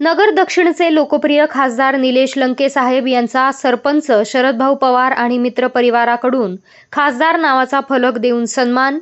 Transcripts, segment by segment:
नगर दक्षिणचे लोकप्रिय खासदार निलेश लंके साहेब यांचा सरपंच शरदभाऊ पवार आणि मित्र परिवाराकडून खासदार नावाचा फलक देऊन सन्मान.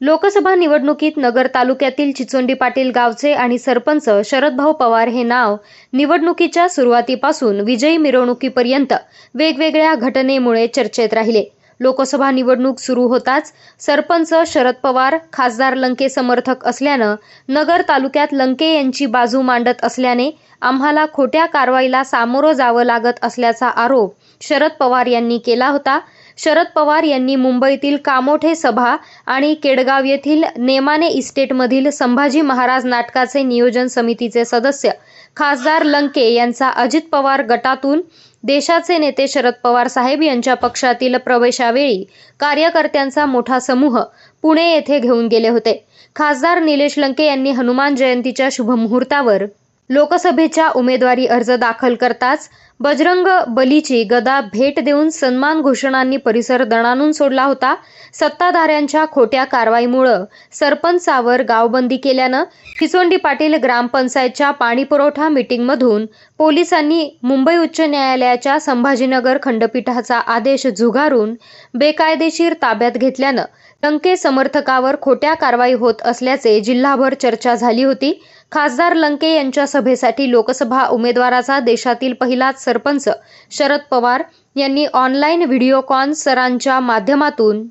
लोकसभा निवडणुकीत नगर तालुक्यातील चिचोंडी पाटील गावचे आणि सरपंच शरदभाऊ पवार हे नाव निवडणुकीच्या सुरुवातीपासून विजयी मिरवणुकीपर्यंत वेगवेगळ्या घटनेमुळे चर्चेत राहिले. लोकसभा निवडणूक सुरू होताच सरपंच शरद पवार खासदार लंके समर्थक असल्यानं नगर तालुक्यात लंके यांची बाजू मांडत असल्याने आम्हाला खोट्या कारवाईला सामोरं जावं लागत असल्याचा आरोप शरद पवार यांनी केला होता. शरद पवार यांनी मुंबईतील कामोठे सभा आणि केडगाव येथील नेमाने इस्टेटमधील संभाजी महाराज नाटकाचे नियोजन समितीचे सदस्य खासदार लंके यांचा अजित पवार गटातून देशाचे नेते शरद पवार साहेब यांच्या पक्षातील प्रवेशावेळी कार्यकर्त्यांचा मोठा समूह पुणे येथे घेऊन गेले होते. खासदार निलेश लंके यांनी हनुमान जयंतीच्या शुभमुहूर्तावर लोकसभेच्या उमेदवारी अर्ज दाखल करताच बजरंग बलीची गदा भेट देऊन सन्मान घोषणांनी परिसर दणानून सोडला होता. सत्ताधाऱ्यांच्या खोट्या कारवाईमुळं सरपंचावर गावबंदी केल्यानं खिचोंडी पाटील ग्रामपंचायतच्या पाणीपुरवठा मीटिंगमधून पोलिसांनी मुंबई उच्च न्यायालयाच्या संभाजीनगर खंडपीठाचा आदेश झुगारून बेकायदेशीर ताब्यात घेतल्यानं लंके समर्थकावर खोट्या कारवाई होत असल्याचे जिल्हाभर चर्चा झाली होती. खासदार लंके यांच्या सभेसाठी लोकसभा उमेदवाराचा देशातील पहिलाच सरपंच शरद पवार यांनी ऑनलाईन व्हिडिओकॉन सरांच्या माध्यमातून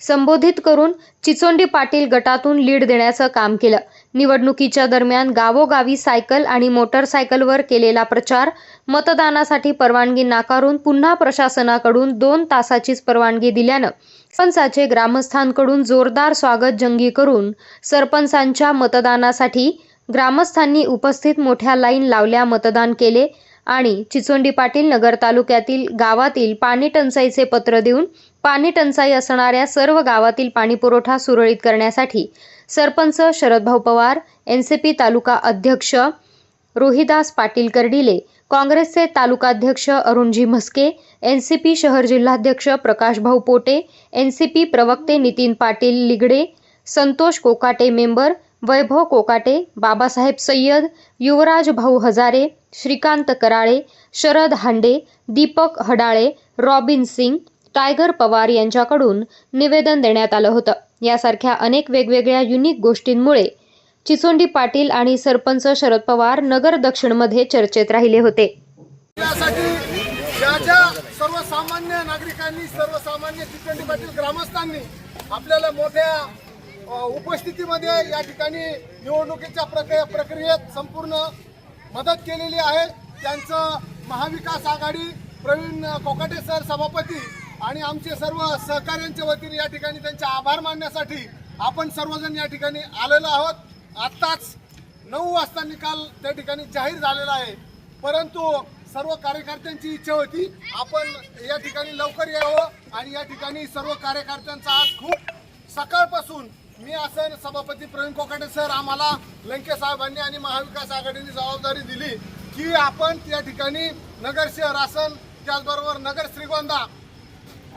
संबोधित करून चिचोंडी पाटील गटातून लीड देण्याचं काम केलं. निवडणुकीच्या दरम्यान गावोगावी सायकल आणि मोटरसायकलवर केलेला प्रचार मतदानासाठी परवानगी नाकारून पुन्हा प्रशासनाकडून दोन तासाचीच परवानगी दिल्यानं सरपंचाचे ग्रामस्थांकडून जोरदार स्वागत जंगी करून सरपंचांच्या मतदानासाठी ग्रामस्थांनी उपस्थित मोठ्या लाईन लावल्या मतदान केले आणि चिचोंडी पाटील नगर तालुक्यातील गावातील पाणी टंचाईचे पत्र देऊन पाणी टंचाई असणाऱ्या सर्व गावातील पाणीपुरवठा सुरळीत करण्यासाठी सरपंच शरदभाऊ पवार एनसीपी तालुका अध्यक्ष रोहिदास पाटील कर्डिले काँग्रेसचे तालुकाध्यक्ष अरुणजी म्हस्के एनसीपी शहर जिल्हाध्यक्ष प्रकाशभाऊ पोटे एनसीपी प्रवक्ते Nitin Patil Ligade Santosh Kokate member Vaibhav Kokate Babasaheb Sayyad Yuvraj bhau Hazare Shrikant Karale Sharad Hande Deepak Hadale Robin Singh Tiger Pawar यांच्याकडून निवेदन देण्यात आलं होतं. यासारख्या अनेक वेगवेगळ्या युनिक गोष्टींमुळे चिचोंडी पाटील आणि सरपंच शरद पवार नगर दक्षिणमध्ये चर्चेत राहिले होते. ज्या ज्या सर्वसामान्य नागरिकांनी सर्वसामान्य चिचोंडी पाटील ग्रामस्थांनी आपल्याला मोठ्या उपस्थितीमध्ये या ठिकाणी निवडणुकीच्या प्रक्रिया प्रक्रियेत संपूर्ण मदत केलेली आहे. त्यांचं महाविकास आघाडी प्रवीण कोकाटे सर सभापती आणि आमचे सर्व सहकाऱ्यांच्या वतीने या ठिकाणी त्यांचे आभार मानण्यासाठी आपण सर्वजण या ठिकाणी आलेलो आहोत. आत्ताच नऊ वाजता निकाल त्या ठिकाणी जाहीर झालेला आहे. परंतु सर्व कार्यकर्त्यांची इच्छा होती आपण या ठिकाणी लवकर यावं आणि या ठिकाणी सर्व कार्यकर्त्यांचा आज खूप सकाळपासून मी असं सभापती प्रवीण कोकाटे सर आम्हाला लंके साहेबांनी आणि महाविकास आघाडीने जबाबदारी दिली की आपण त्या ठिकाणी नगर शहर आसन त्याचबरोबर नगर श्रीगोंदा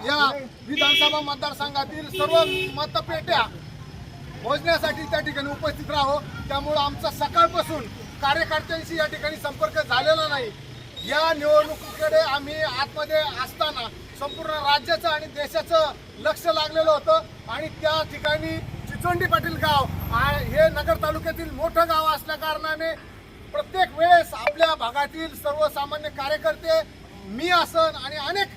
या विधानसभा मतदारसंघातील सर्व मतपेट्या मोजण्यासाठी त्या ठिकाणी उपस्थित राहो. त्यामुळं आमचा सकाळपासून कार्यकर्त्यांशी या ठिकाणी संपर्क झालेला नाही. या निवडणुकीकडे आम्ही आतमध्ये असताना संपूर्ण राज्याचं आणि देशाचं लक्ष लागलेलं होतं. आणि त्या ठिकाणी चिचोंडी पाटील गाव हे नगर तालुक्यातील मोठं गाव असल्या कारणाने प्रत्येक वेळेस आपल्या भागातील सर्वसामान्य कार्यकर्ते मी असन आणि अनेक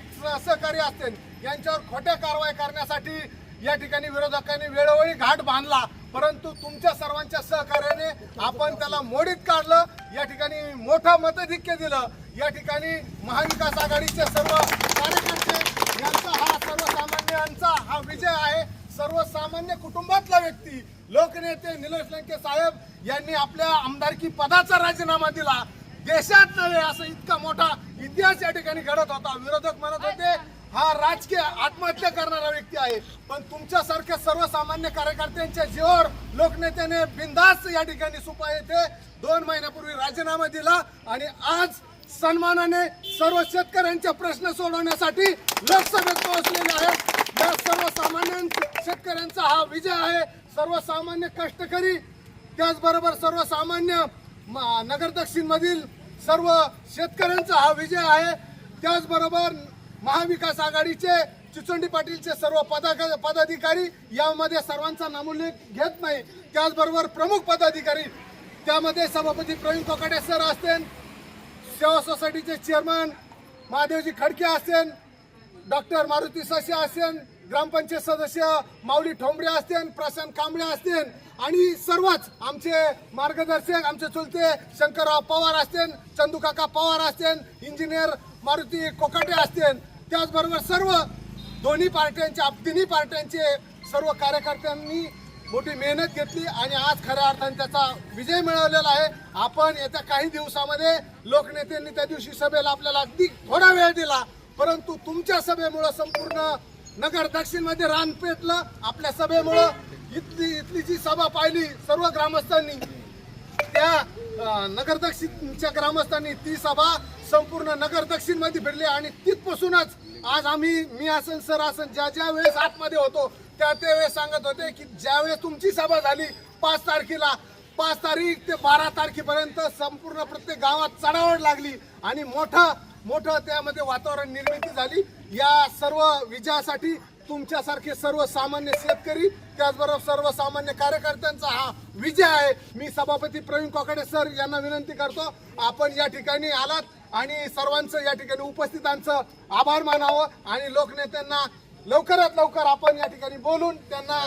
सहकारी असतील यांच्यावर खोट्या कारवाई करण्यासाठी या ठिकाणी विरोधकांनी वेळोवेळी घाट बांधला परंतु तुमच्या सर्वांच्या सहकार्याने आपण त्याला मोडीत काढलं या ठिकाणी मोठं मतधिक्य दिलं या ठिकाणी महाविकास आघाडीचे सर्व कार्यकर्ते यांचा हा सर्वसामान्यांचा हा विजय आहे. सर्वसामान्य कुटुंबातला व्यक्ती लोकनेते निलेश लंके साहेब यांनी आपल्या आमदारकी पदाचा राजीनामा दिला. देशात नव्हे असं इतका मोठा इतिहास या ठिकाणी घडत होता. विरोधक म्हणत होते हा राजकीय आत्महत्या करणारा व्यक्ती आहे. पण तुमच्यासारख्या सर्वसामान्य कार्यकर्त्यांच्या जीवावर लोकनेत्याने बिंदास या ठिकाणी सुपा येथे दोन महिन्यापूर्वी राजीनामा दिला आणि आज सन्मानाने सर्व शेतकऱ्यांचे प्रश्न सोडवण्यासाठी लोकसभेत पोहोचलेले आहेत. या सर्वसामान्य शेतकऱ्यांचा हा विजय आहे. सर्वसामान्य कष्टकरी त्याचबरोबर सर्वसामान्य म- नगर दक्षिणमधील सर्व शेतकऱ्यांचा हा विजय आहे. त्याचबरोबर महाविकास आघाडीचे चिचोंडी पाटीलचे सर्व पदा पदाधिकारी यामध्ये सर्वांचा नामोल्लेख घेत नाही. त्याचबरोबर प्रमुख पदाधिकारी त्यामध्ये सभापती प्रवीण कोकाटे सर असतील सेवा सोसायटीचे चेअरमन महादेवजी खडके असेल डॉक्टर मारुती ससे असेल ग्रामपंचायत सदस्य माऊली ठोंबरे असतील प्रशांत कांबळे असतील आणि सर्वच आमचे मार्गदर्शक आमचे चुलते शंकरराव पवार असतील चंदूकाका पवार असतील इंजिनियर मारुती कोकाटे असतील त्याचबरोबर सर्व दोन्ही पार्ट्यांच्या तिन्ही पार्ट्यांचे सर्व कार्यकर्त्यांनी मोठी मेहनत घेतली आणि आज खऱ्या अर्थाने त्याचा विजय मिळवलेला आहे. आपण येत्या काही दिवसामध्ये लोकनेत्यांनी त्या दिवशी सभेला आपल्याला अगदी थोडा वेळ दिला परंतु तुमच्या सभेमुळं संपूर्ण नगर दक्षिणमध्ये रान पेटलं. आपल्या सभेमुळं इथली इथली जी सभा पाहिली सर्व ग्रामस्थांनी त्या नगर दक्षिणच्या ग्रामस्थांनी ती सभा संपूर्ण नगर दक्षिणमध्ये फिरली आणि तिथपासूनच आज आम्ही मी आसन सर आसन ज्या ज्या वेळेस आतमध्ये होतो त्या त्या वेळेस सांगत होते की ज्या वेळेस तुमची सभा झाली पाच तारखेला पाच तारीख ते बारा तारखेपर्यंत संपूर्ण प्रत्येक गावात चढावड लागली आणि मोठं मोठं त्यामध्ये वातावरण निर्मिती झाली. या सर्व विजयासाठी तुमच्यासारखे सर्वसामान्य शेतकरी त्याचबरोबर सर्वसामान्य कार्यकर्त्यांचा हा विजय आहे. मी सभापती प्रवीण कोकाडे सर यांना विनंती करतो आपण या ठिकाणी आलात. आणि सर्वांचं या ठिकाणी उपस्थितांचं आभार मानावं आणि लोकनेत्यांना लवकरात लवकर आपण या ठिकाणी बोलून त्यांना